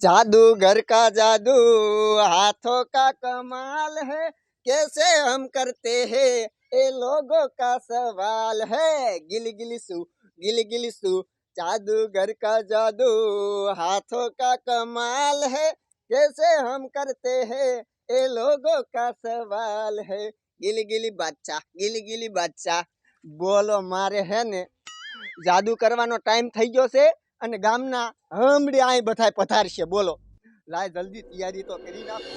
जादूगर का जादू हाथों का कमाल है कैसे हम करते हैं ये लोगों का सवाल है गिल गिल सू गिल गिल सू जादूगर का जादू हाथों का कमाल है कैसे हम करते हैं ये लोगों का सवाल है गिली गिली બાદશાહ ગીલી ગીલી બાદશાહ બોલો મારે હે ને જાદુ કરવાનો ટાઈમ થઈ ગયો છે અને ગામના હમણાં આ બધા પથારશે બોલો. લાય જલ્દી તૈયારી તો કરી નાખો.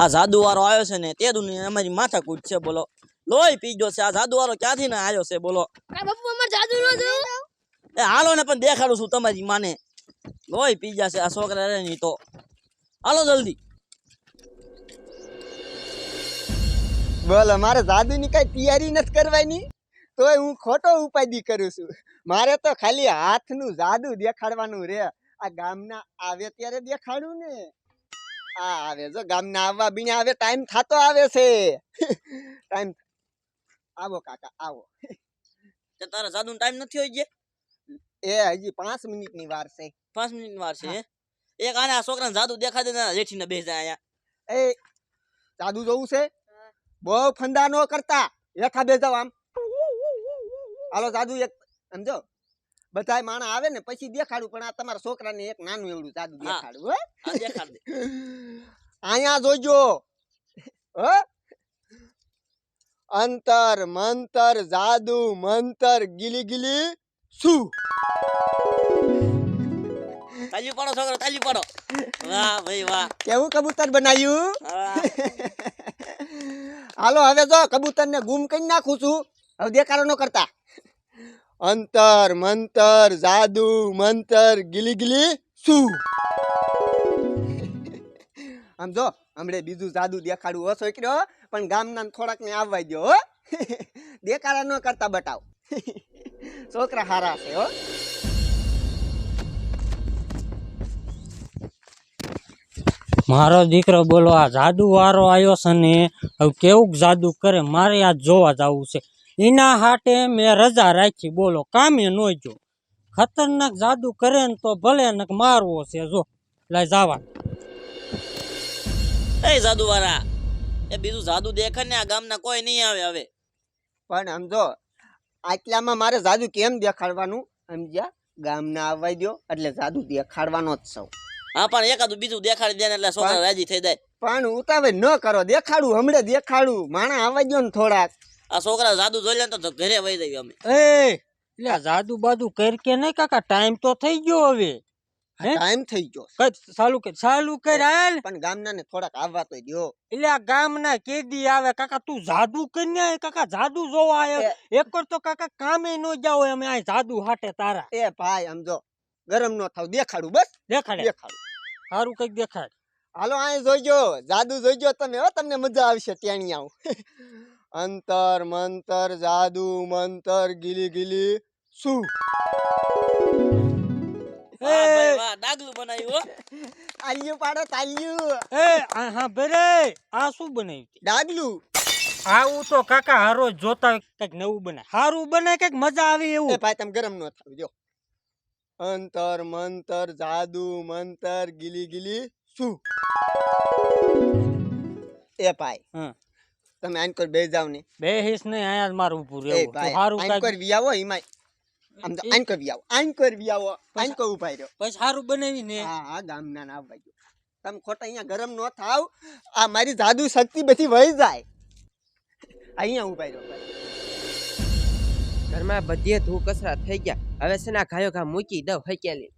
આ જાદુવારો આવ્યો છે ને તે દુનિયા અમારી માથાકૂટ છે બોલો. લોહી પી ગયો છે આ જાદુવારો ક્યાંથી ના આવ્યો છે બોલો. બાપુ અમાર જાદુ નો એ હાલો ને પણ દેખાડું છું તમારી માને. લોહી પી જશે આ છોકરા રે નહીં તો. હાલો જલ્દી. બોલો મારે જાદુની કઈ તૈયારી નથી કરવાની? તોય હું ખોટો ઉપાધિ કરું છું. મારે તો ખાલી હાથનું જાદુ દેખાડવાનું રે. આ ગામના આવે ત્યારે દેખાડું ને. આ આવે જો ગામના આવવા બીને આવે ટાઈમ થાતો આવે છે. ટાઈમ આવો કાકા આવો. તે તારા જાદુ ટાઈમ નથી હોય જે એ હજી પાંચ મિનિટની વાર છે. પાંચ મિનિટ વાર છે એક આને આ છોકરાને જાદુ દેખાડે ને જેઠીને બેસી જાય અહીંયા. એ જાદુ જોવું છે? બહુ ફંદા ન કરતા. હેઠા બેસાવ આમ. હાલો જાદુ એક સમજો? બધાય માણસ આવે ને પછી દેખાડું પણ આ તમારા છોકરાને એક નાનું એવડું જાદુ દેખાડું હો. દેખાડ અહીંયા જોજો. હો. અંતર મંતર જાદુ મંતર ગીલી ગીલી શું? તાલી પાડો છોકરો તાલી પાડો. વાહ ભાઈ વાહ. કેવું કબૂતર બનાવ્યું હાલો હવે જો કબૂતર ને ગુમ કરી નાખું છું. હવે દેખાડો ન કરતા. અંતર મંતર જાદુ મંતર ગીલી ગીલી શું? આમ જો હમણે બીજું જાદુ દેખાડું હશો છોકરો પણ ગામના થોડાક ને આવવા દો હો. દેખાડા ન કરતા બતાવ. છોકરા હારા છે હો. મારો દીકરો બોલો આ જાદુ વારો આવ્યો છે ને? હવે કેવું જાદુ કરે? મારે આ જોવા જવું છે. એના હાટે મેં રજા રાખી બોલો કામે ન જો ખતરનાક જાદુ કરે ને તો ભલે ને મારવો છે જો. લાય જવા. એ જાદુ વાળા એ બીજું જાદુ દેખે ને આ ગામના કોઈ નહીં આવે હવે. પણ સમજો આટલામાં મારે જાદુ કેમ દેખાડવાનું? સમજ્યા? ગામના આવવા દો એટલે જાદુ દેખાડવાનો જ સૌ હા પણ એકાદું બીજું દેખાડી દે ને એટલે છોકરા રાજી થઈ જાય. પણ ઉતાવળ ન કરો દેખાડું હમણે દેખાડું. માણા આવવા દો ને થોડાક. આ છોકરા જાદુ જોઈ લે તો ઘરે વહી જઈએ અમે. એ એટલે જાદુ બાદુ કર કે નહીં કાકા? ટાઈમ તો થઈ ગયો હવે. હે? ટાઈમ થઈ ગયો. કઈ ચાલુ કર ચાલુ કર હાલ પણ ગામના ને થોડાક આવવા તો એટલે આ ગામના કેદી આવે કાકા તું જાદુ કાકા જાદુ જોવા આવ્યો એક તો કાકા કામે નો જાવ અમે આ જાદુ હાટે તારા. એ ભાઈ સમજો ગરમ ન થાવ દેખાડું બસ. દેખાડે? દેખાડું. સારું કંઈક દેખાડ. હાલો અહીં જોઈજો જાદુ જોઈજો તમે હો તમને મજા આવશે ત્યાં આવું. અંતર મંતર જાદુ મંતર ગીલી ગીલી શું? ડાગલું બનાવ્યું હો. તાલ્યું પાડો તાલ્યું. એ આ હા ભરે આ શું બનાવ્યું? ડાગલું આવું તો કાકા હારો જોતા કંઈક નવું બને. સારું બને કંઈક મજા આવી એવું. ભાઈ તમે ગરમ ન થાવ જો. અંતર મંતર જાદુ મંતર ગીલી ગીલી શું? એ ભાઈ હા. તમે આઈન કોઈ બે જાવ ને બે હિસ ને આયા જ મારું ઊભું એવું તો હારું સારું આઈન કોઈ વિયાવો ઈમાય. આમ તો આન કોઈ વિયાવો આન કોઈ વિયાવો આઈન કોઈ ઉભાઈ રહ્યો. પછી હારું બનાવી ને. હા હા ગામના ના આવવા ગયો તમે ખોટા અહીંયા ગરમ ન થાવ. આ મારી જાદુ શક્તિ બધી વહી જાય. અહીંયા ઉભાઈ રહ્યો ઘરમાં બધી ધૂ કસરા થઈ ગયા. હવે સેના ઘાયો ઘા મૂકી દઉં હકેલી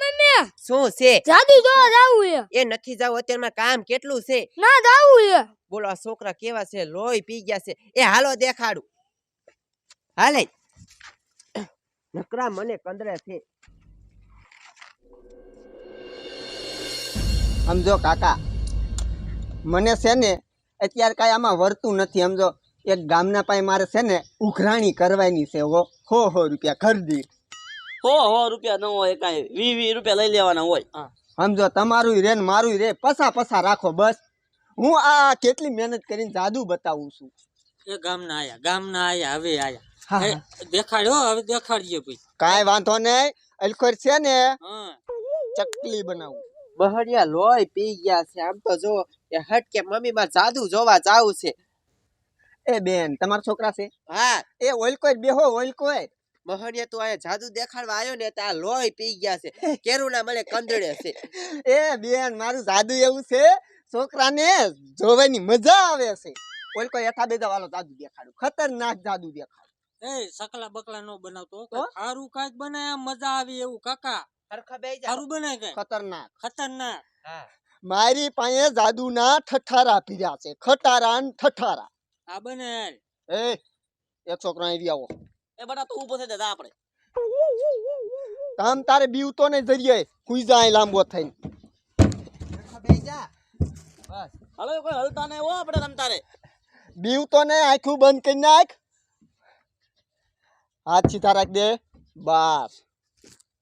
મમ્મી શું છે? જાદુ જોવા જાવું એ નથી જાવ અત્યારમાં કામ કેટલું છે? ના જાવું એ બોલો આ છોકરા કેવા છે? લોહી પી ગયા છે. એ હાલો દેખાડું. હાલે. નકરા મને કંદરે છે. સમજો કાકા મને છે ને અત્યારે કાંઈ આમાં વર્તું નથી. સમજો એક ગામના પાસે મારે છે ને ઉઘરાણી કરવાની છે હો. હો રૂપિયા ખરીદી હો હો રૂપિયા ન હોય કાંઈ. વી વી રૂપિયા લઈ લેવાના હોય. સમજો તમારું રે ને મારું રે. પસા પસા રાખો બસ. હું આ કેટલી મહેનત કરીને જાદુ બતાવું છું. એ ગામના આયા ગામના આયા હવે આયા. દેખાડ્યો હવે ભાઈ કાંઈ વાંધો નહીં. અલખોર છે ને હા. ચકલી બનાવું. બહરિયા લોહી પી ગયા છે. આમ તો જો એ હટકે મમ્મી માં જાદુ જોવા જાવું છે. એ બેન તમારા છોકરા છે? હા. એ ઓલકોય બેહો ઓઇલ બહરિયા તું આયા જાદુ દેખાડવા આવ્યો ને ત્યાં લોહી પી ગયા છે. કેરું ના મને કંદડે છે. એ બેન મારું જાદુ એવું છે છોકરાને જોવાની મજા આવે છે. કોઈ કોઈ હેઠા બેજા વાળો જાદુ દેખાડું ખતરનાક જાદુ દેખાડું એ સકલા બકલા નો બનાવતો તો? સારું કાંઈક બનાય મજા આવી એવું કાકા. સરખા બે જા. સારું બનાય કઈ ખતરનાક. ખતરનાક. હા. મારી પાસે જાદુના ઠઠારા પીર્યા છે. ખટારા ને ઠઠારા. આ બને એ એક છોકરો આવી આવો એ બટા તું ઊભો થઈ દાદા આપણે. તમ તારે બીવતો ને જરીએ હુઈ જાય લાંબો થઈને. બેહી જા. બસ. હાલો કોઈ હલતા ને હો આપણે તમ તારે. બીવતો ને આખું બંધ કરી નાખ. હાથ સીધા રાખ દે. બસ.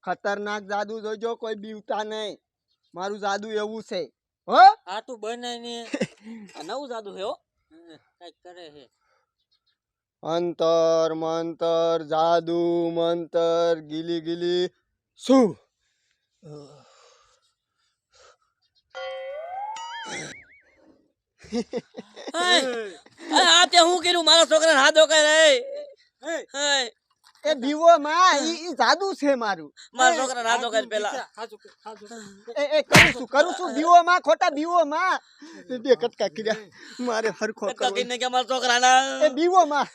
ખતરનાક જાદુ જોજો કોઈ બીવતા નહીં. મારું જાદુ એવું છે. હો? આ તું બને ને આ નવું જાદુ છે હો કંઈક કરે છે. અંતર મંતર જાદુ મંતર ગીલી ગીલી. શું? આપે હું કર્યું? મારા છોકરાને હાથ કરે રે હે. એ દીવો માં ઈ ઈ જાદુ છે મારું. મારા છોકરાને હાથ ધોકાય પેલા. ખાજુ ખાજુ એ એ કરું છું કરું છું દીવો માં ખોટા દીવો માં. બે કટકા કર્યા. મારે હરખો કટકા કરવો. કહીને કે મારા છોકરાના. એ દીવો માં.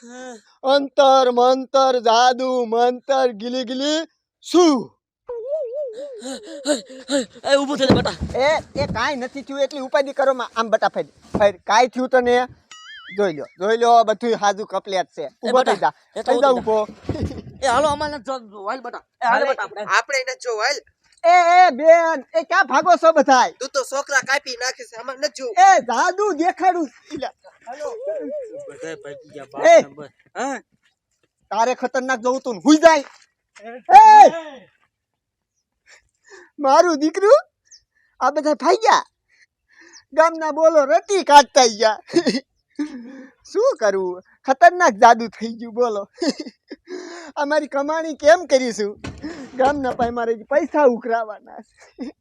અંતર મંતર જાદુ મંતર ગીલી ગીલી શું? એ ઊભું થઈ જા બેટા. એ એ કાંઈ નથી થયું એટલી ઉપાધિ કરો માં. આમ બટા ફેર. ફેર. કાંઈ થયું તને? જોઈ લો જોઈ લો બધું હાજુ કપલેટ છે. ઊભો થઈ જા. થઈ જા ઊભો એ હાલો અમારે નથી બટા. એ હાલો બટા આપણે. આપણે એને જો એ એ બેન એ ક્યાં ભાગો છો બધાય? તું તો છોકરા કાપી નાખી છે આમાં ન જો એ જાદુ દેખાડું. હાલો. બધાય ભાગી ગયા! બાપ નંબર. હા? તારે ખતરનાક જવું તું હુઈ જાય. એ મારું દીકરું આ બધા ભાગ્યા. ગામના બોલો રટી કાઢતા ગયા. શું કરવું ખતરનાક જાદુ થઈ ગયું, બોલો. અમારી કમાણી કેમ કરીશું? ગામના પાસે મારે પૈસા ઉઘરાવાના છે.